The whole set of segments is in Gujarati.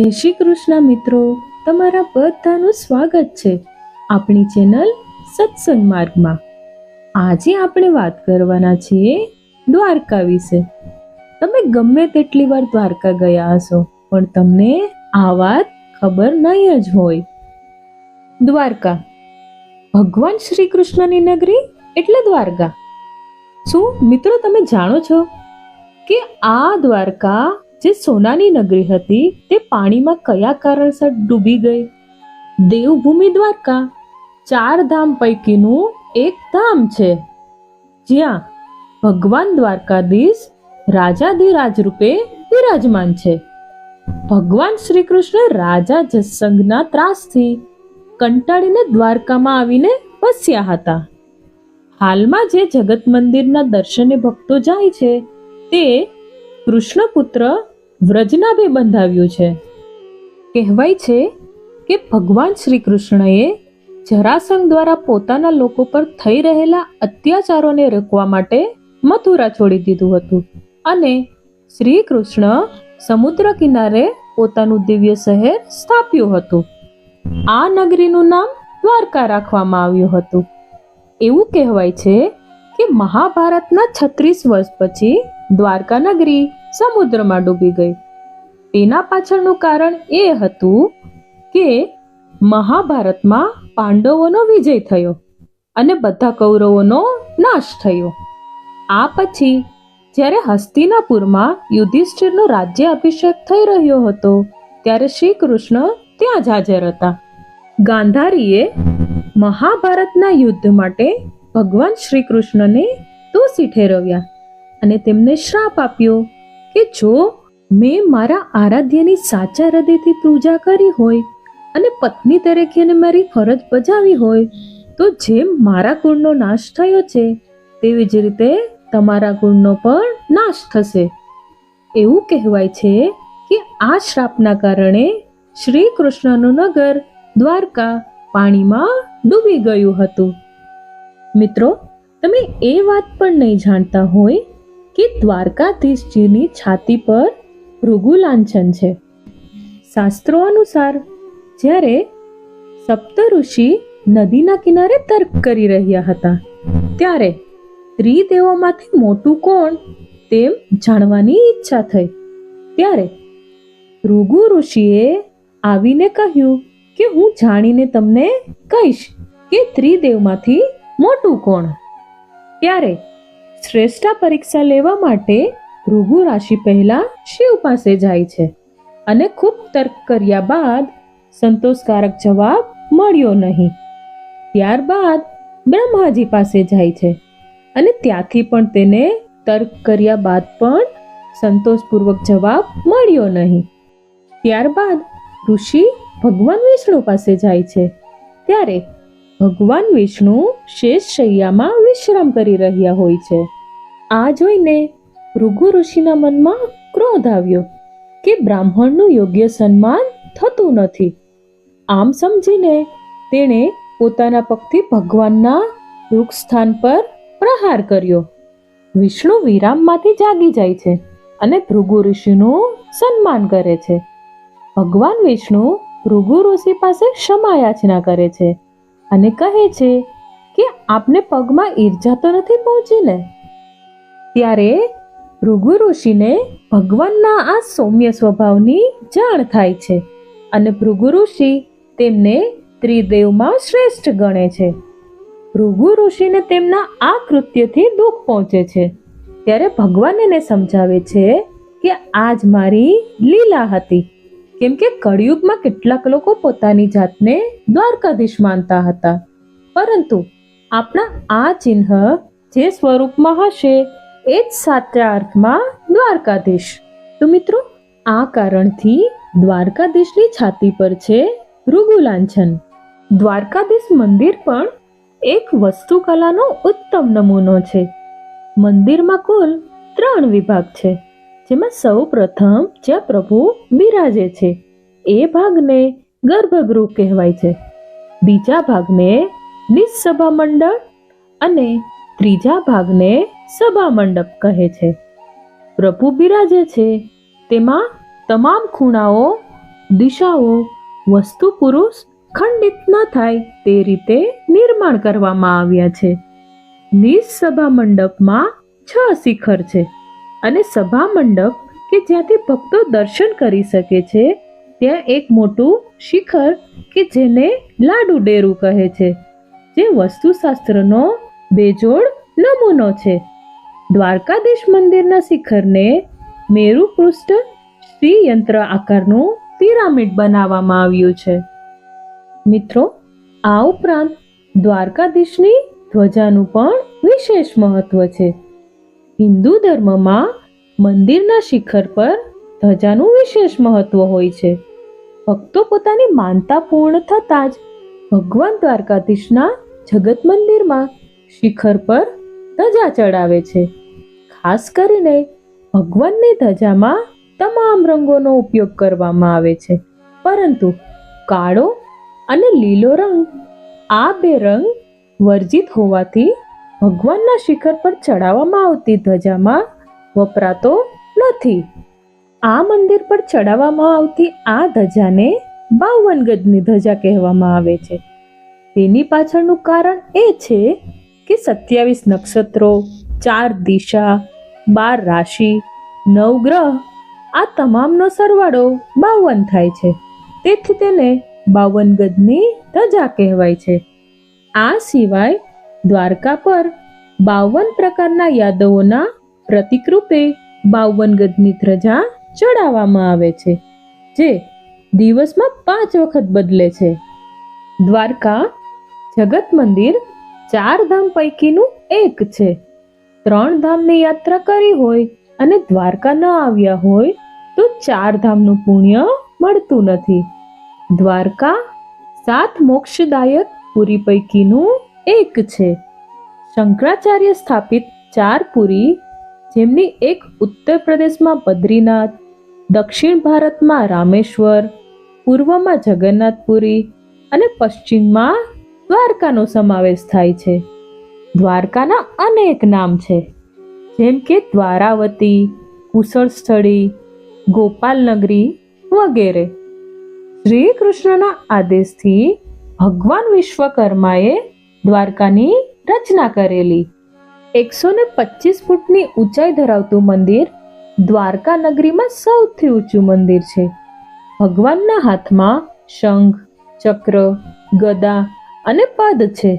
જય શ્રી કૃષ્ણ મિત્રો. તમારા બધાનું સ્વાગત છે આપણી ચેનલ સત્સંગ માર્ગમાં. આજે આપણે વાત કરવાના છીએ દ્વારકા વિશે. તમે ગમે તેટલી વાર દ્વારકા ગયા હશો, પણ તમને આ વાત ખબર નહીં જ હોય. દ્વારકા. ભગવાન શ્રી કૃષ્ણની નગરી એટલે દ્વારકા. શું મિત્રો તમે જાણો છો કે આ દ્વારકા જે સોનાની નગરી હતી, તે પાણીમાં કયા કારણસર ડૂબી ગઈ? દેવભૂમિ દ્વારકા ચાર ધામ પૈકીનું એક ધામ છે. જ્યાં ભગવાન દ્વારકાધીશ રાજાધિરાજ રૂપે બિરાજમાન છે. ભગવાન શ્રી કૃષ્ણ રાજા જસંગના ત્રાસથી કંટાળીને દ્વારકામાં આવીને વસ્યા હતા. હાલમાં જે જગત મંદિરના દર્શને ભક્તો જાય છે, તે કૃષ્ણપુત્ર વ્રજનાભે બંધાવ્યું છે. કહેવાય છે કે ભગવાન શ્રી કૃષ્ણએ જરાસંઘ દ્વારા પોતાના લોકો પર થઈ રહેલા અત્યાચારોને રોકવા માટે મથુરા છોડી દીધું હતું અને શ્રી કૃષ્ણ સમુદ્ર કિનારે પોતાનું દિવ્ય શહેર સ્થાપ્યું હતું. આ નગરીનું નામ દ્વારકા રાખવામાં આવ્યું હતું. એવું કહેવાય છે કે મહાભારતના છત્રીસ વર્ષ પછી દ્વારકા નગરી સમુદ્રમાં ડૂબી ગઈ. તેના પાછળનું કારણ એ હતું કે મહાભારતમાં પાંડવોનો વિજય થયો અને બધા કૌરવોનો નાશ થયો. આ પછી જ્યારે હસ્તિનાપુરમાં યુધિષ્ઠિરનો રાજ્ય અભિષેક થઈ રહ્યો હતો, ત્યારે શ્રી કૃષ્ણ ત્યાં જ હાજર હતા. ગાંધારીએ મહાભારતના યુદ્ધ માટે ભગવાન શ્રી કૃષ્ણને દોષી ઠેરવ્યા અને તેમને શ્રાપ આપ્યો. કે જો મેં મારા આરાધ્યની સાચા હૃદયથી પૂજા કરી હોય અને પત્ની તરીકે મારી ફરજ બજાવી હોય, તો જેમ મારા કુળનો નાશ થયો છે, તેવી જ રીતે તમારા કુળનો પણ નાશ થશે. એવું કહેવાય છે કે આ શ્રાપના કારણે શ્રી કૃષ્ણનું નગર દ્વારકા પાણીમાં ડૂબી ગયું હતું. મિત્રો, તમે એ વાત પણ નહીં જાણતા હોય કે દ્વારકાધીશજીની છાતી પર ભૃગુલાંછન છે. શાસ્ત્રો અનુસાર જ્યારે સપ્ત ઋષિ નદીના કિનારે તર્ક કરી રહ્યા હતા, ત્યારે ત્રિદેવોમાંથી મોટું કોણ તેમ જાણવાની ઈચ્છા થઈ. ત્યારે ભૃગુ ઋષિએ આવીને કહ્યું કે હું જાણીને તમને કહીશ કે ત્રિદેવમાંથી મોટું કોણ. ત્યારે શ્રેષ્ઠા પરીક્ષા લેવા માટે ભૃગુ રાશિ પહેલા શિવ પાસે જાય છે અને ખૂબ તર્ક કર્યા બાદ સંતોષકારક જવાબ મળ્યો નહીં. ત્યારબાદ બ્રહ્માજી પાસે જાય છે અને ત્યાંથી પણ તેને તર્ક કર્યા બાદ પણ સંતોષપૂર્વક જવાબ મળ્યો નહીં. ત્યારબાદ ઋષિ ભગવાન વિષ્ણુ પાસે જાય છે. ત્યારે ભગવાન વિષ્ણુ શેષ શૈયામાં વિશ્રામ કરી રહ્યા હોય છે. આ જોઈને ભૃગુ ઋષિના મનમાં ક્રોધ આવ્યો કે બ્રાહ્મણનું યોગ્ય સન્માન થતું નથી. આમ સમજીને તેણે પોતાના પગથી ભગવાનના વૃક્ષ સ્થાન પર પ્રહાર કર્યો. વિષ્ણુ વિરામમાંથી જાગી જાય છે અને ભૃગુ ઋષિનું સન્માન કરે છે. ભગવાન વિષ્ણુ ભૃગુ ઋષિ પાસે ક્ષમા યાચના કરે છે. અને કહે છે કે આપને પગમાં ઈર્જા તો નથી પહોંચી ને ત્યારે ભૃગુ ઋષિને ભગવાનના આ સૌમ્ય સ્વભાવની જાણ થાય છે અને ભૃગુ ઋષિ તેમને ત્રિદેવમાં શ્રેષ્ઠ ગણે છે. ભૃગુ ઋષિને તેમના આ કૃત્યથી દુઃખ પહોંચે છે. ત્યારે ભગવાન એને સમજાવે છે કે આજ મારી લીલા હતી. કેમ કે કળિયુગમાં કેટલાક લોકો પોતાની જાતને દ્વારકાધીશ માનતા હતા. પરંતુ આપણા આ ચિહ્ન જે સ્વરૂપમાં હશે, એ જ સાચા અર્થમાં દ્વારકાધીશ. તો મિત્રો, આ કારણથી દ્વારકાધીશની છાતી પર છે ભૃગુલાંછન. દ્વારકાધીશ મંદિર પણ એક વસ્તુકલાનો ઉત્તમ નમૂનો છે. મંદિરમાં કુલ ત્રણ વિભાગ છે. જેમાં સૌ પ્રથમ જ્યાં પ્રભુ બિરાજે છે. એ ભાગને ગર્ભગૃહ કહેવાય છે. બીજા ભાગને નિસભા મંડળ અને ત્રીજા ભાગને સભા મંડપ કહે છે. પ્રભુ બિરાજે છે. તેમાં તમામ ખૂણાઓ, દિશાઓ, વસ્તુ પુરુષ ખંડિત ન થાય તે રીતે નિર્માણ કરવામાં આવ્યા છે. નિસભા મંડપમાં છ શિખર છે. અને સભા મંડપ કે જ્યાંથી ભક્તો દર્શન કરી શકે છે, ત્યાં એક મોટું શિખર કે જેને લાડુ ડેરું કહે છે, જે વસ્તુશાસ્ત્રનો બેજોડ નમૂનો છે. દ્વારકાધીશ મંદિરના શિખરને મેરુ પૃષ્ઠ શ્રી યંત્ર આકારનું પિરામિડ બનાવવામાં આવ્યું છે. મિત્રો, આ ઉપરાંત દ્વારકાધીશની ધ્વજાનું પણ વિશેષ મહત્વ છે. હિન્દુ ધર્મમાં મંદિરના શિખર પર ધજાનું વિશેષ મહત્વ હોય છે. ભક્તો પોતાની માનતા પૂર્ણ થતાં જ ભગવાન દ્વારકાધીશના જગત મંદિરમાં શિખર પર ધજા ચડાવે છે. ખાસ કરીને ભગવાનની ધજામાં તમામ રંગોનો ઉપયોગ કરવામાં આવે છે. પરંતુ કાળો અને લીલો રંગ આ બે રંગ વર્જિત હોવાથી ભગવાનના શિખર પર ચડાવવામાં આવતી ધજામાં વપરાતો નથી. આ મંદિર પર ચડાવવામાં આવતી આ ધજાને બાવન ગજની ધજા કહેવામાં આવે છે. તેની પાછળનું કારણ એ છે કે સત્યાવીસ નક્ષત્રો, ચાર દિશા, બાર રાશિ, નવ ગ્રહ, આ તમામનો સરવાળો બાવન થાય છે. તેથી તેને બાવન ગજની ધજા કહેવાય છે. આ સિવાય દ્વારકા પર બાવન પ્રકારના યાદવોના પ્રતિકરૂપે બાવન ગજની ધ્વજા ચડાવવામાં આવે છે, જે દિવસમાં પાંચ વખત બદલે છે. દ્વારકા જગત મંદિર ચાર ધામ પૈકીનું એક છે. ત્રણ ધામની યાત્રા કરી હોય અને દ્વારકા ન આવ્યા હોય તો ચાર ધામનું પુણ્ય મળતું નથી. દ્વારકા સાત મોક્ષદાયક પુરી પૈકીનું એક છે. શંકરાચાર્ય સ્થાપિત ચાર પુરી, જેમની એક ઉત્તર પ્રદેશમાં બદ્રીનાથ, દક્ષિણ ભારતમાં રામેશ્વર, પૂર્વમાં જગન્નાથપુરી અને પશ્ચિમમાં દ્વારકાનો સમાવેશ થાય છે. દ્વારકાના અનેક નામ છે, જેમ કે દ્વારાવતી કુશળ સ્થળી ગોપાલનગરી વગેરે. શ્રી કૃષ્ણના આદેશથી ભગવાન વિશ્વકર્માએ દ્વારકાની રચના કરેલી. એકસો ને પચીસ ફૂટની ઊંચાઈ ધરાવતું મંદિર દ્વારકા નગરીમાં સૌથી ઊંચું મંદિર છે. ભગવાનના હાથમાં શંખ, ચક્ર, ગદા અને પદ છે.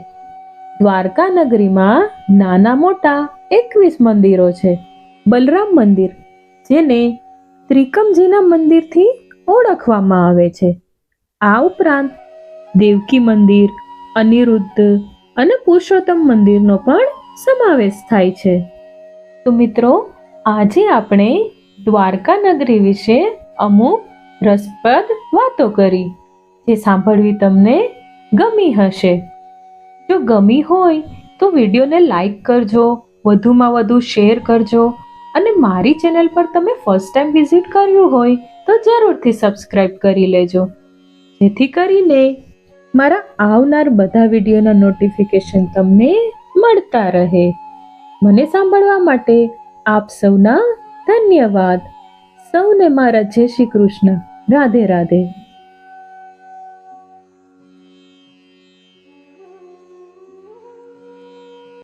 દ્વારકા નગરીમાં નાના મોટા એકવીસ મંદિરો છે. બલરામ મંદિર, જેને ત્રિકમજીના મંદિરથી ઓળખવામાં આવે છે. આ ઉપરાંત દેવકી મંદિર અનિરુદ્ધ અને પુરુષોત્તમ મંદિરનો પણ સમાવેશ થાય છે. તો મિત્રો, આજે આપણે દ્વારકા નગરી વિશે અમુક રસપ્રદ વાતો કરી, જે સાંભળવી તમને ગમી હશે. જો ગમી હોય, તો વિડીયોને લાઈક કરજો, વધુમાં વધુ શેર કરજો અને મારી ચેનલ પર તમે ફર્સ્ટ ટાઈમ વિઝિટ કર્યું હોય, તો જરૂરથી સબસ્ક્રાઈબ કરી લેજો. જેથી કરીને મારા આવનાર બધા વિડીયોના નોટિફિકેશન તમને મળતા રહે. મને સાંભળવા માટે આપ સૌના ધન્યવાદ. સૌને મારા જય શ્રી કૃષ્ણ. રાધે રાધે.